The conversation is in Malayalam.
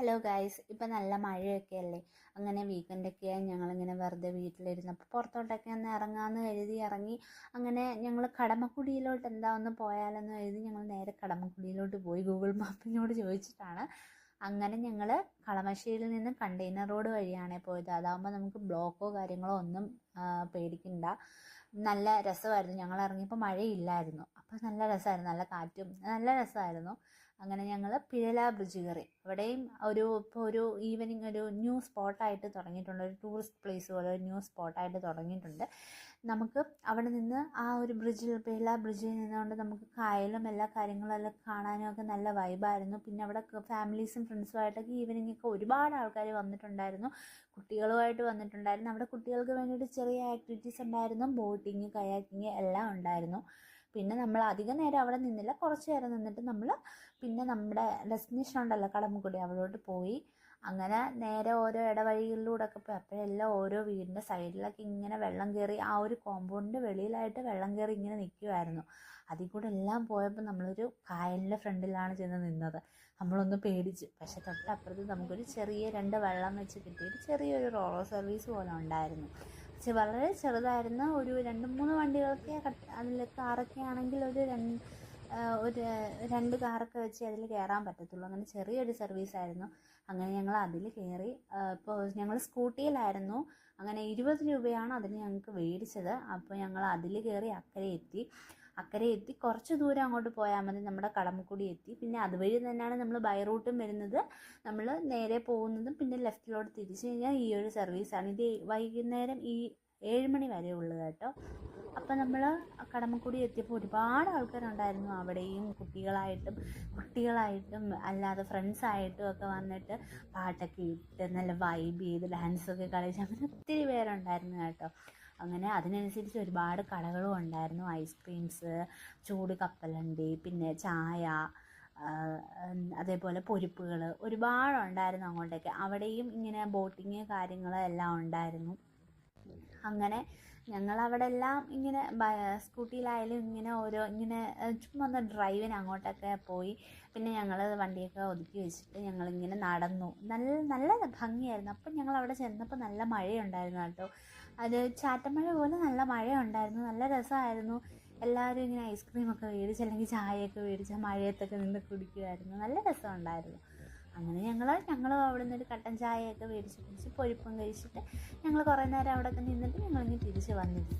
ഹലോ ഗായ്സ് ഇപ്പം നല്ല മഴയൊക്കെ അല്ലേ അങ്ങനെ വീക്കെൻഡൊക്കെ ഞങ്ങളിങ്ങനെ വെറുതെ വീട്ടിലിരുന്നപ്പോൾ പുറത്തോട്ടൊക്കെ ഒന്ന് ഇറങ്ങാമെന്ന് കരുതി ഇറങ്ങി. അങ്ങനെ ഞങ്ങൾ കടമക്കുടിയിലോട്ട് എന്താ ഒന്ന് പോയാലെന്ന് കരുതി ഞങ്ങൾ നേരെ കടമക്കുടിയിലോട്ട് പോയി. ഗൂഗിൾ മാപ്പിനോട് ചോദിച്ചിട്ടാണ്. അങ്ങനെ ഞങ്ങൾ കളമശ്ശേരിയിൽ നിന്ന് കണ്ടെയ്നർ റോഡ് വഴിയാണ് പോയത്. അതാകുമ്പോൾ നമുക്ക് ബ്ലോക്കോ കാര്യങ്ങളോ ഒന്നും പേടിക്കണ്ട. നല്ല രസമായിരുന്നു. ഞങ്ങൾ ഇറങ്ങിയപ്പോൾ മഴയില്ലായിരുന്നു. അപ്പോൾ നല്ല രസമായിരുന്നു. നല്ല കാറ്റും നല്ല രസമായിരുന്നു. അങ്ങനെ ഞങ്ങൾ പിഴല ബ്രിഡ്ജ് കയറി. അവിടെയും ഒരു ഇപ്പോൾ ഒരു ഈവനിങ് ഒരു ന്യൂ സ്പോട്ടായിട്ട് തുടങ്ങിയിട്ടുണ്ട്. ഒരു ടൂറിസ്റ്റ് പ്ലേസ് പോലെ ഒരു ന്യൂ സ്പോട്ടായിട്ട് തുടങ്ങിയിട്ടുണ്ട്. നമുക്ക് അവിടെ നിന്ന് ആ ഒരു ബ്രിഡ്ജിൽ പിഴല ബ്രിഡ്ജിൽ നിന്നുകൊണ്ട് നമുക്ക് കായലും എല്ലാ കാര്യങ്ങളും എല്ലാം കാണാനും ഒക്കെ നല്ല വൈബായിരുന്നു പിന്നെ അവിടെ ഫാമിലീസും ഫ്രണ്ട്സുമായിട്ടൊക്കെ ഈവനിങ് ഒക്കെ ഒരുപാട് ആൾക്കാർ വന്നിട്ടുണ്ടായിരുന്നു. കുട്ടികളുമായിട്ട് വന്നിട്ടുണ്ടായിരുന്നു. അവിടെ കുട്ടികൾക്ക് വേണ്ടിയിട്ട് ചെറിയ ആക്ടിവിറ്റീസ് ഉണ്ടായിരുന്നു. ബോട്ടിങ് കയാക്കിങ് എല്ലാം ഉണ്ടായിരുന്നു. പിന്നെ നമ്മൾ അധികം നേരം അവിടെ നിന്നില്ല. കുറച്ച് നേരം നിന്നിട്ട് നമ്മൾ പിന്നെ നമ്മുടെ ഡെസ്റ്റിനേഷൻ ഉണ്ടല്ലോ കടമുക്കുടി അവിടോട്ട് പോയി. അങ്ങനെ നേരെ ഓരോ ഇടവഴികളിലൂടെ ഒക്കെ പോയി. അപ്പോഴെല്ലാം ഓരോ വീടിന്റെ സൈഡിലൊക്കെ ഇങ്ങനെ വെള്ളം കയറി ആ ഒരു കോമ്പൗണ്ടിന്റെ വെളിയിലായിട്ട് വെള്ളം കയറി ഇങ്ങനെ നിൽക്കുമായിരുന്നു അതിൽ കൂടെ എല്ലാം പോയപ്പോൾ നമ്മളൊരു കായലിന്റെ ഫ്രണ്ടിലാണ് ചെന്ന് നിന്നത്. നമ്മളൊന്ന് പേടിച്ചു. പക്ഷെ തൊട്ടപ്പുറത്ത് നമുക്കൊരു ചെറിയ രണ്ട് വെള്ളം വെച്ച് കിട്ടിയിട്ട് ചെറിയൊരു റോളോ സർവീസ് പോലെ ഉണ്ടായിരുന്നു. വളരെ ചെറുതായിരുന്ന. ഒരു രണ്ട് മൂന്ന് വണ്ടികളൊക്കെ അതിൽ കാറൊക്കെ ആണെങ്കിൽ ഒരു രണ്ട് ഒരു രണ്ട് കാറൊക്കെ വെച്ച് അതിൽ കയറാൻ പറ്റത്തുള്ളൂ. അങ്ങനെ ചെറിയൊരു സർവീസ് ആയിരുന്നു. അങ്ങനെ ഞങ്ങൾ അതിൽ കയറി. ഇപ്പോൾ ഞങ്ങൾ സ്കൂട്ടിയിലായിരുന്നു. അങ്ങനെ ഇരുപത് രൂപയാണ് അതിന് ഞങ്ങൾക്ക് മേടിച്ചത്. അപ്പോൾ ഞങ്ങൾ അതിൽ കയറി അക്കരെ എത്തി. അക്കരെ എത്തി. കുറച്ച് ദൂരം അങ്ങോട്ട് പോയാൽ മതി. നമ്മുടെ കളമക്കുടി എത്തി. പിന്നെ അതുവഴി തന്നെയാണ് നമ്മൾ ബൈ റൂട്ടും വരുന്നത്. നമ്മൾ നേരെ പോകുന്നതും പിന്നെ ലെഫ്റ്റിലോട്ട് തിരിച്ചു കഴിഞ്ഞാൽ ഈ ഒരു സർവീസാണ് ഇത് വൈകുന്നേരം ഈ ഏഴ് മണി വരെ ഉള്ളു കേട്ടോ. അപ്പം നമ്മൾ കടമക്കുടി എത്തിയപ്പോൾ ഒരുപാട് ആൾക്കാരുണ്ടായിരുന്നു. അവിടെയും കുട്ടികളായിട്ടും കുട്ടികളായിട്ടും അല്ലാതെ ഫ്രണ്ട്സായിട്ടും ഒക്കെ വന്നിട്ട് പാട്ടൊക്കെ ഇട്ട് നല്ല വൈബ് ചെയ്ത് ഡാൻസൊക്കെ കളിച്ച് അങ്ങനെ ഒത്തിരി പേരുണ്ടായിരുന്നു കേട്ടോ. അങ്ങനെ അതിനനുസരിച്ച് ഒരുപാട് കടകളും ഉണ്ടായിരുന്നു. ഐസ്ക്രീംസ് ചൂട് കപ്പലണ്ടി പിന്നെ ചായ അതേപോലെ പൊരിപ്പുകൾ ഒരുപാടുണ്ടായിരുന്നു അങ്ങോട്ടേക്ക്. അവിടെയും ഇങ്ങനെ ബോട്ടിങ് കാര്യങ്ങൾ എല്ലാം ഉണ്ടായിരുന്നു. അങ്ങനെ ഞങ്ങൾ അവിടെ എല്ലാം ഇങ്ങനെ സ്കൂട്ടിയിലായാലും ഇങ്ങനെ ഓരോ ഇങ്ങനെ ചുമ്മാ ഒന്ന് ഡ്രൈവിന് അങ്ങോട്ടൊക്കെ പോയി. പിന്നെ ഞങ്ങൾ വണ്ടിയൊക്കെ ഒതുക്കി വെച്ചിട്ട് ഞങ്ങൾ ഇങ്ങനെ നടന്നു. നല്ല നല്ല ഭംഗിയായിരുന്നു. അപ്പം ഞങ്ങൾ അവിടെ ചെന്നപ്പോൾ നല്ല മഴയുണ്ടായിരുന്നു കേട്ടോ. അത് ചാറ്റമഴ പോലെ നല്ല മഴയുണ്ടായിരുന്നു. നല്ല രസമായിരുന്നു. എല്ലാവരും ഇങ്ങനെ ഐസ്ക്രീമൊക്കെ മേടിച്ച് അല്ലെങ്കിൽ ചായയൊക്കെ മേടിച്ച് മഴയത്തൊക്കെ നിന്ന് കുടിക്കുമായിരുന്നു. നല്ല രസമുണ്ടായിരുന്നു. അങ്ങനെ ഞങ്ങൾ ഞങ്ങൾ അവിടെ നിന്ന് ഒരു കട്ടൻ ചായയൊക്കെ മേടിച്ച് കുടിച്ച് പൊരിപ്പും കഴിച്ചിട്ട് ഞങ്ങൾ കുറേ നേരം അവിടെ ഒക്കെ നിന്നിട്ട് ഞങ്ങളിങ്ങനെ തിരിച്ച് വന്നിരുന്നു.